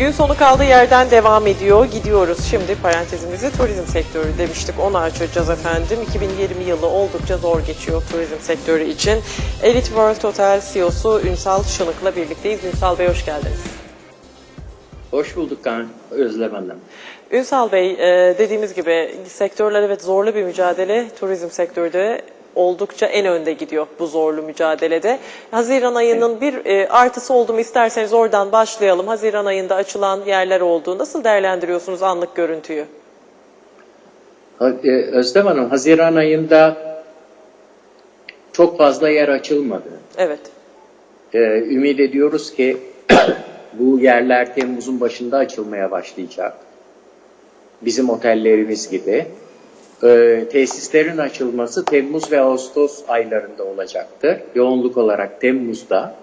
Gün sonu kaldığı yerden devam ediyor. Gidiyoruz şimdi parantezimizi turizm sektörü demiştik. Onu açacağız efendim. 2020 yılı oldukça zor geçiyor turizm sektörü için. Elite World Hotel CEO'su Ünsal Şınık'la birlikteyiz. Ünsal Bey hoş geldiniz. Hoş bulduk Kan Özlem Hanım. Ünsal Bey e, dediğimiz gibi sektörler evet zorlu bir mücadele. Turizm sektörü de oldukça en önde gidiyor bu zorlu mücadelede. Haziran ayının bir e, artısı oldu mu isterseniz oradan başlayalım. Haziran ayında açılan yerler oldu. Nasıl değerlendiriyorsunuz anlık görüntüyü? E, Özlem Hanım, Haziran ayında çok fazla yer açılmadı. Evet. Ee, ümit ediyoruz ki bu yerler Temmuz'un başında açılmaya başlayacak. Bizim otellerimiz gibi. Ee, tesislerin açılması Temmuz ve Ağustos aylarında olacaktır. Yoğunluk olarak Temmuz'da.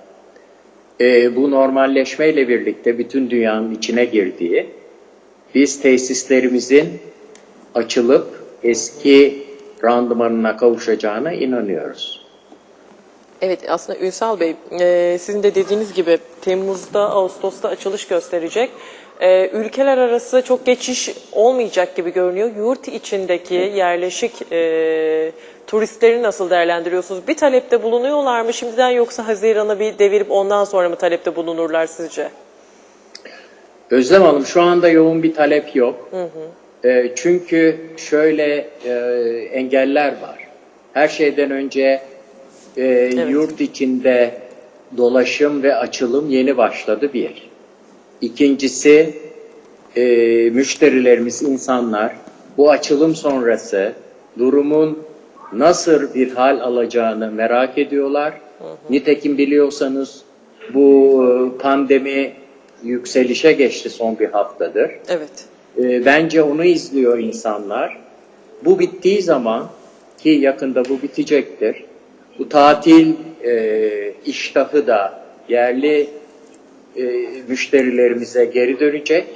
Ee, bu normalleşmeyle birlikte bütün dünyanın içine girdiği, biz tesislerimizin açılıp eski randımanına kavuşacağına inanıyoruz. Evet aslında Ünsal Bey e, sizin de dediğiniz gibi Temmuz'da Ağustos'ta açılış gösterecek. E, ülkeler arası çok geçiş olmayacak gibi görünüyor. Yurt içindeki yerleşik e, turistleri nasıl değerlendiriyorsunuz? Bir talepte bulunuyorlar mı şimdiden yoksa Haziran'a bir devirip ondan sonra mı talepte bulunurlar sizce? Özlem Hanım şu anda yoğun bir talep yok. Ee, çünkü şöyle e, engeller var. Her şeyden önce e, yurt içinde dolaşım ve açılım yeni başladı bir. İkincisi e, müşterilerimiz insanlar bu açılım sonrası durumun nasıl bir hal alacağını merak ediyorlar. Nitekim biliyorsanız bu e, pandemi yükselişe geçti son bir haftadır. Evet. E, bence onu izliyor insanlar. Bu bittiği zaman ki yakında bu bitecektir. Bu tatil e, iştahı da yerli e, müşterilerimize geri dönecek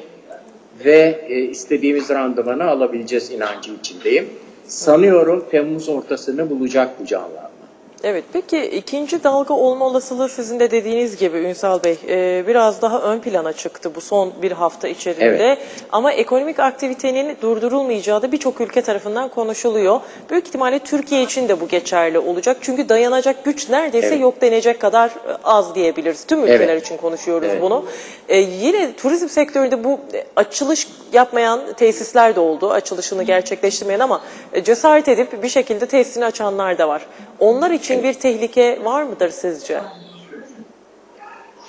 ve e, istediğimiz randımanı alabileceğiz inancı içindeyim. Sanıyorum Temmuz ortasını bulacak bu canlanma. Evet peki ikinci dalga olma olasılığı sizin de dediğiniz gibi Ünsal Bey e, biraz daha ön plana çıktı bu son bir hafta içerisinde. Evet. Ama ekonomik aktivitenin durdurulmayacağı da birçok ülke tarafından konuşuluyor. Büyük ihtimalle Türkiye için de bu geçerli olacak. Çünkü dayanacak güç neredeyse Evet. yok denecek kadar e, az diyebiliriz. Tüm ülkeler Evet. için konuşuyoruz Evet. bunu. E, yine turizm sektöründe bu e, açılış yapmayan tesisler de oldu. Açılışını gerçekleştirmeyen ama e, cesaret edip bir şekilde tesisini açanlar da var. Onlar için bir tehlike var mıdır sizce?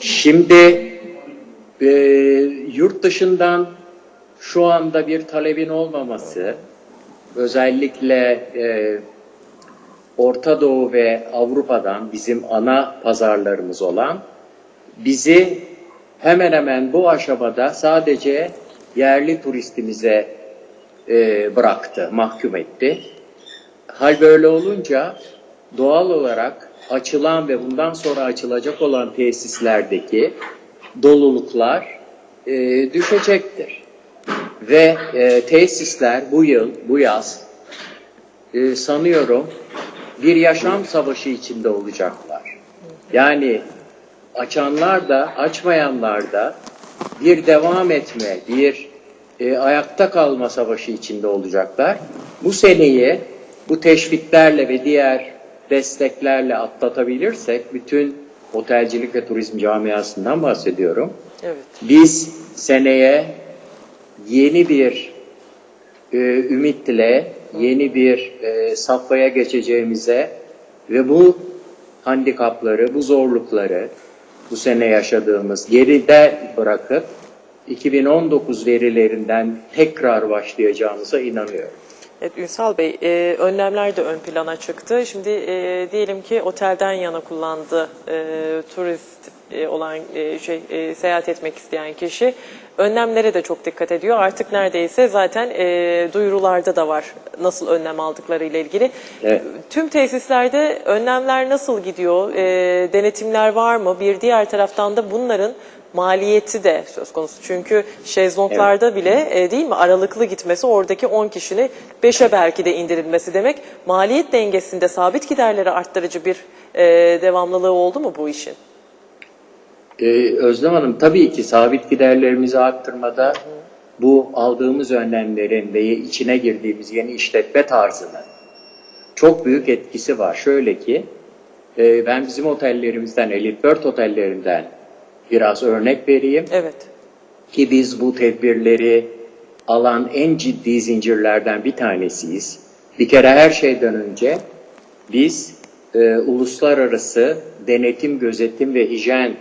Şimdi e, yurt dışından şu anda bir talebin olmaması, özellikle e, Orta Doğu ve Avrupa'dan bizim ana pazarlarımız olan bizi hemen hemen bu aşamada sadece yerli turistimize e, bıraktı, mahkum etti. Hal böyle olunca doğal olarak açılan ve bundan sonra açılacak olan tesislerdeki doluluklar e, düşecektir. Ve e, tesisler bu yıl, bu yaz e, sanıyorum bir yaşam savaşı içinde olacaklar. Yani açanlar da açmayanlar da bir devam etme, bir e, ayakta kalma savaşı içinde olacaklar. Bu seneyi bu teşviklerle ve diğer desteklerle atlatabilirsek bütün otelcilik ve turizm camiasından bahsediyorum. Evet. Biz seneye yeni bir e, ümitle, yeni bir e, safhaya geçeceğimize ve bu handikapları, bu zorlukları bu sene yaşadığımız geride bırakıp 2019 verilerinden tekrar başlayacağımıza inanıyorum. Evet Ünsal Bey, e, önlemler de ön plana çıktı. Şimdi e, diyelim ki otelden yana kullandı e, turist e, olan e, şey e, seyahat etmek isteyen kişi önlemlere de çok dikkat ediyor. Artık neredeyse zaten e, duyurularda da var nasıl önlem aldıkları ile ilgili. Evet. Tüm tesislerde önlemler nasıl gidiyor? E, denetimler var mı? Bir diğer taraftan da bunların maliyeti de söz konusu. Çünkü şezlonglarda bile e, değil mi aralıklı gitmesi oradaki 10 kişinin 5'e belki de indirilmesi demek. Maliyet dengesinde sabit giderleri arttırıcı bir e, devamlılığı oldu mu bu işin? Ee, Özlem Hanım tabii ki sabit giderlerimizi arttırmada bu aldığımız önlemlerin ve içine girdiğimiz yeni işletme tarzının çok büyük etkisi var. Şöyle ki e, ben bizim otellerimizden, Elite World otellerinden biraz örnek vereyim Evet. ki biz bu tedbirleri alan en ciddi zincirlerden bir tanesiyiz. Bir kere her şeyden önce biz e, uluslararası denetim, gözetim ve hijyen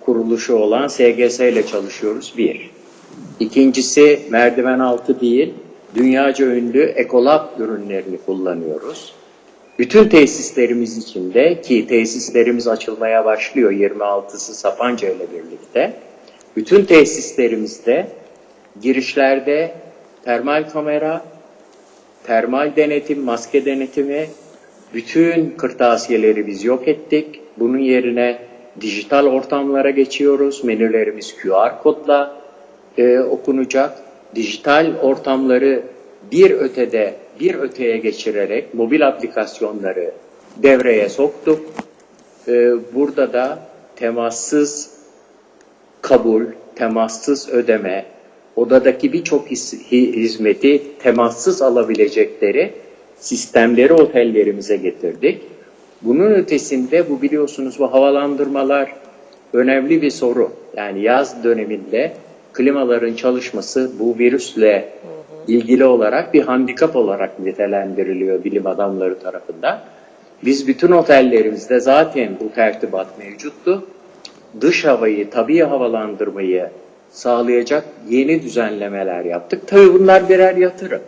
kuruluşu olan SGS ile çalışıyoruz bir. İkincisi merdiven altı değil, dünyaca ünlü Ecolab ürünlerini kullanıyoruz. Bütün tesislerimiz içinde ki tesislerimiz açılmaya başlıyor 26'sı Sapanca ile birlikte. Bütün tesislerimizde girişlerde termal kamera, termal denetim, maske denetimi, bütün kırtasiyeleri biz yok ettik. Bunun yerine dijital ortamlara geçiyoruz. Menülerimiz QR kodla e, okunacak. Dijital ortamları bir ötede bir öteye geçirerek mobil aplikasyonları devreye soktuk. E, burada da temassız kabul, temassız ödeme, odadaki birçok hizmeti temassız alabilecekleri sistemleri otellerimize getirdik. Bunun ötesinde bu biliyorsunuz bu havalandırmalar önemli bir soru. Yani yaz döneminde klimaların çalışması bu virüsle ilgili olarak bir handikap olarak nitelendiriliyor bilim adamları tarafından. Biz bütün otellerimizde zaten bu tertibat mevcuttu dış havayı, tabii havalandırmayı sağlayacak yeni düzenlemeler yaptık. Tabii bunlar birer yatırım.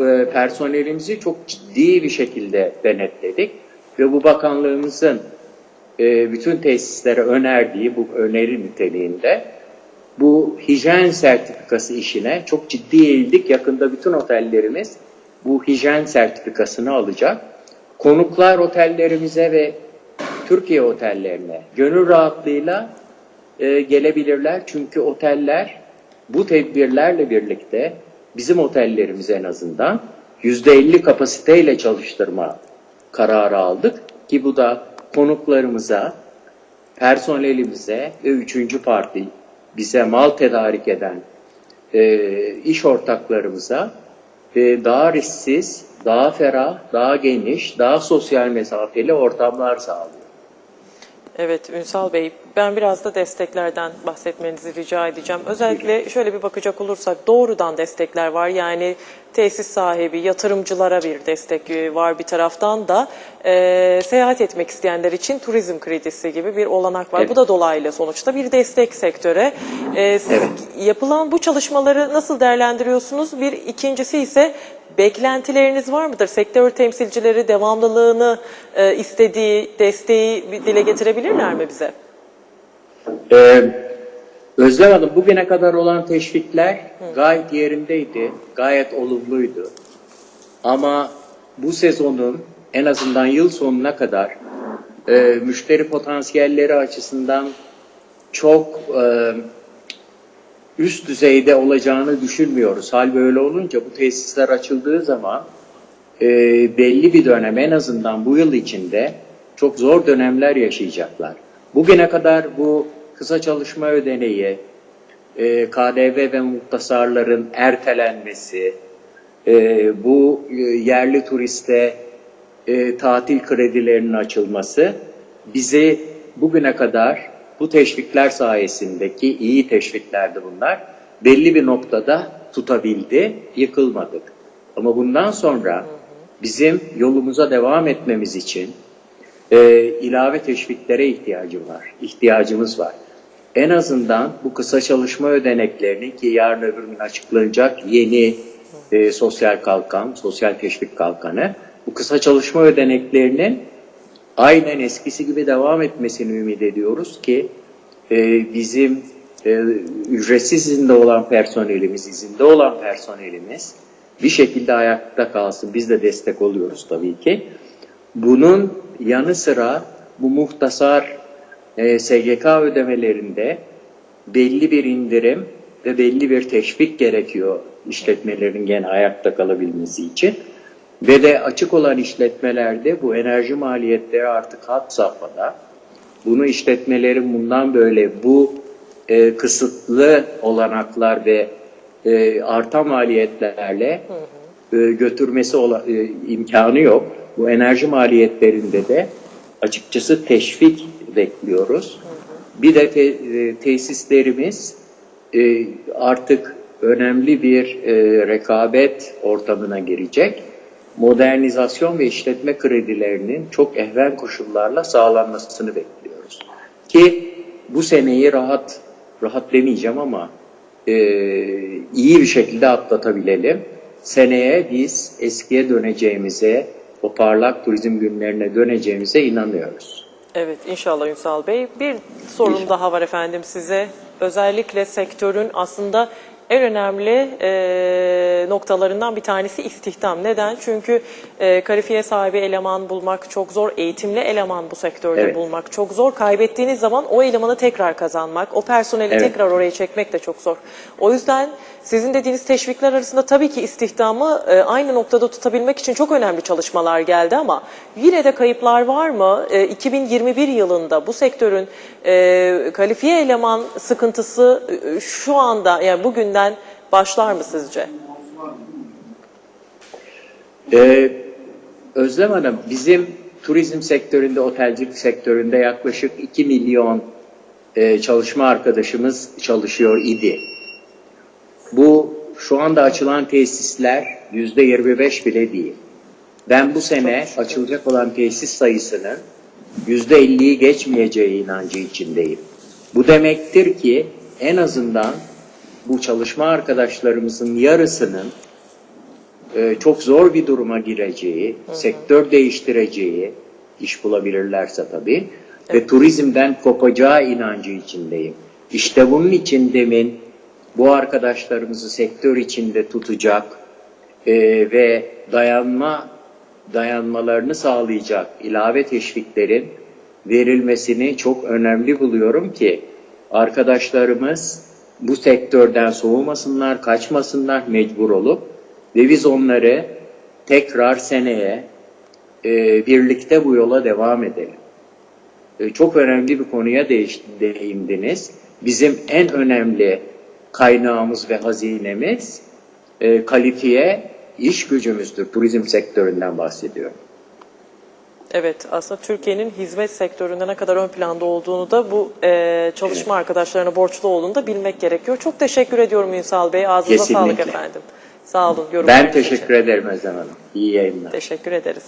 Ee, Personelimizi çok ciddi bir şekilde denetledik ve bu bakanlığımızın e, bütün tesislere önerdiği bu öneri niteliğinde bu hijyen sertifikası işine çok ciddi eğildik. Yakında bütün otellerimiz bu hijyen sertifikasını alacak. Konuklar otellerimize ve Türkiye otellerine gönül rahatlığıyla e, gelebilirler. Çünkü oteller bu tedbirlerle birlikte bizim otellerimiz en azından %50 kapasiteyle çalıştırma kararı aldık. Ki bu da konuklarımıza, personelimize ve üçüncü parti bize mal tedarik eden e, iş ortaklarımıza e, daha risksiz, daha ferah, daha geniş, daha sosyal mesafeli ortamlar sağlıyor. Evet Ünsal Bey, ben biraz da desteklerden bahsetmenizi rica edeceğim. Özellikle şöyle bir bakacak olursak doğrudan destekler var. Yani tesis sahibi, yatırımcılara bir destek e, var bir taraftan da e, seyahat etmek isteyenler için turizm kredisi gibi bir olanak var. Evet. Bu da dolaylı sonuçta bir destek sektöre. E, siz Evet. yapılan bu çalışmaları nasıl değerlendiriyorsunuz? Bir ikincisi ise beklentileriniz var mıdır? Sektör temsilcileri devamlılığını e, istediği desteği dile getirebilirler mi bize? Ee, Özlem Hanım bugüne kadar olan teşvikler gayet yerindeydi, gayet olumluydu. Ama bu sezonun en azından yıl sonuna kadar e, müşteri potansiyelleri açısından çok e, üst düzeyde olacağını düşünmüyoruz. Hal böyle olunca bu tesisler açıldığı zaman e, belli bir dönem en azından bu yıl içinde çok zor dönemler yaşayacaklar. Bugüne kadar bu kısa çalışma ödeneği, e, KDV ve muhtasarların ertelenmesi, e, bu e, yerli turiste e, tatil kredilerinin açılması bizi bugüne kadar bu teşvikler sayesindeki iyi teşviklerdi bunlar belli bir noktada tutabildi, yıkılmadık. Ama bundan sonra bizim yolumuza devam etmemiz için e, ilave teşviklere ihtiyacı var, ihtiyacımız var. En azından bu kısa çalışma ödeneklerini ki yarın öbür gün açıklanacak yeni e, sosyal kalkan, sosyal teşvik kalkanı, bu kısa çalışma ödeneklerinin aynen eskisi gibi devam etmesini ümit ediyoruz ki e, bizim e, ücretsiz izinde olan personelimiz, izinde olan personelimiz bir şekilde ayakta kalsın. Biz de destek oluyoruz tabii ki. Bunun yanı sıra bu muhtasar e, SGK ödemelerinde belli bir indirim ve belli bir teşvik gerekiyor işletmelerin gene ayakta kalabilmesi için. Ve de açık olan işletmelerde bu enerji maliyetleri artık had safhada. Bunu işletmelerin bundan böyle bu e, kısıtlı olanaklar ve e, artan maliyetlerle e, götürmesi ola, e, imkanı yok. Bu enerji maliyetlerinde de açıkçası teşvik bekliyoruz. Bir de te- e, tesislerimiz e, artık önemli bir e, rekabet ortamına girecek. Modernizasyon ve işletme kredilerinin çok ehven koşullarla sağlanmasını bekliyoruz. Ki bu seneyi rahat, rahat demeyeceğim ama e, iyi bir şekilde atlatabilelim. Seneye biz eskiye döneceğimize, o parlak turizm günlerine döneceğimize inanıyoruz. Evet inşallah Ünsal Bey. Bir sorum İnşallah. daha var efendim size. Özellikle sektörün aslında en önemli e, noktalarından bir tanesi istihdam. Neden? Çünkü e, kalifiye sahibi eleman bulmak çok zor. Eğitimli eleman bu sektörde Evet. bulmak çok zor. Kaybettiğiniz zaman o elemanı tekrar kazanmak, o personeli Evet. tekrar oraya çekmek de çok zor. O yüzden sizin dediğiniz teşvikler arasında tabii ki istihdamı e, aynı noktada tutabilmek için çok önemli çalışmalar geldi ama yine de kayıplar var mı? E, 2021 yılında bu sektörün e, kalifiye eleman sıkıntısı e, şu anda yani bugünden başlar mı sizce? Ee, Özlem Hanım, bizim turizm sektöründe, otelcilik sektöründe yaklaşık 2 milyon e, çalışma arkadaşımız çalışıyor idi. Bu şu anda açılan tesisler yüzde 25 bile değil. Ben bu sene açılacak olan tesis sayısının yüzde 50'yi geçmeyeceği inancı içindeyim. Bu demektir ki en azından bu çalışma arkadaşlarımızın yarısının e, çok zor bir duruma gireceği, sektör değiştireceği, iş bulabilirlerse tabii ve turizmden kopacağı inancı içindeyim. İşte bunun için demin bu arkadaşlarımızı sektör içinde tutacak e, ve dayanma dayanmalarını sağlayacak ilave teşviklerin verilmesini çok önemli buluyorum ki arkadaşlarımız bu sektörden soğumasınlar, kaçmasınlar mecbur olup ve biz onları tekrar seneye e, birlikte bu yola devam edelim. E, çok önemli bir konuya değindiniz. Bizim en önemli kaynağımız ve hazinemiz e, kalifiye iş gücümüzdür. Turizm sektöründen bahsediyorum. Evet aslında Türkiye'nin hizmet sektöründe ne kadar ön planda olduğunu da bu e, çalışma arkadaşlarına borçlu olduğunu da bilmek gerekiyor. Çok teşekkür ediyorum Ünsal Bey. Ağzınıza Kesinlikle. sağlık efendim. Sağ olun. Ben yorumlarınız için. teşekkür ederim Özlem Hanım. İyi yayınlar. Teşekkür ederiz.